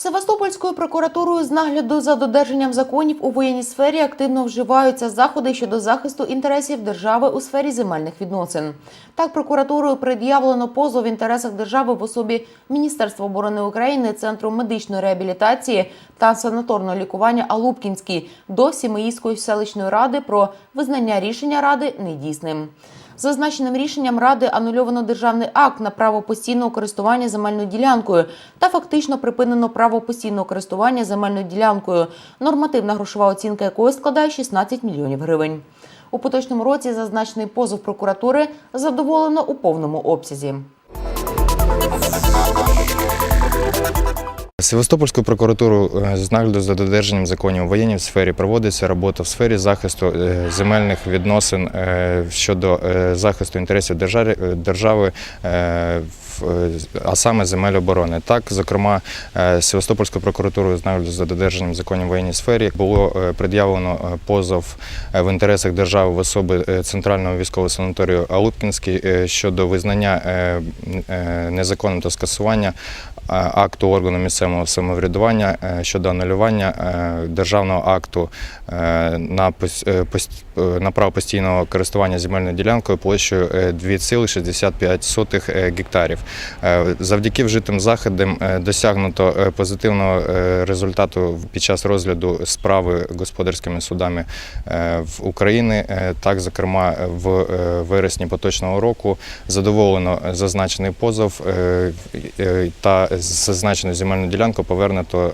Севастопольською прокуратурою з нагляду за додержанням законів у воєнній сфері активно вживаються заходи щодо захисту інтересів держави у сфері земельних відносин. Так, прокуратурою пред'явлено позов в інтересах держави в особі Міністерства оборони України, Центру медичної реабілітації та санаторного лікування Алубкінський до Сімеїської селищної ради про визнання рішення ради недійсним. Зазначеним рішенням ради анульовано державний акт на право постійного користування земельною ділянкою та фактично припинено право постійного користування земельною ділянкою, нормативна грошова оцінка якої складає 16 мільйонів гривень. У поточному році зазначений позов прокуратури задоволено у повному обсязі. Севастопольською прокуратурою е, з нагляду за додержанням законів у воєнній сфері проводиться робота в сфері захисту е, земельних відносин е, щодо захисту інтересів держави, е, а саме земель оборони. Так, зокрема, е, Севастопольською прокуратурою за додержанням законів воєнній сфері було е, пред'явлено позов в інтересах держави в особи центрального військового санаторію Алубкінський е, щодо визнання незаконним та скасування акту органу місцевого самоврядування щодо анулювання державного акту на на право постійного користування земельною ділянкою площею е, 2,65 е, гектарів. Е, Завдяки вжитим заходам е, досягнуто е, позитивного результату під час розгляду справи господарськими судами в Україні. Так, зокрема, в вересні поточного року задоволено зазначений позов та зазначену земельну ділянку повернуто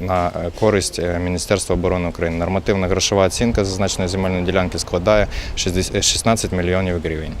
на користь Міністерства оборони України. Нормативна грошова оцінка зазначеної земельної ділянки складає 16 мільйонів гривень.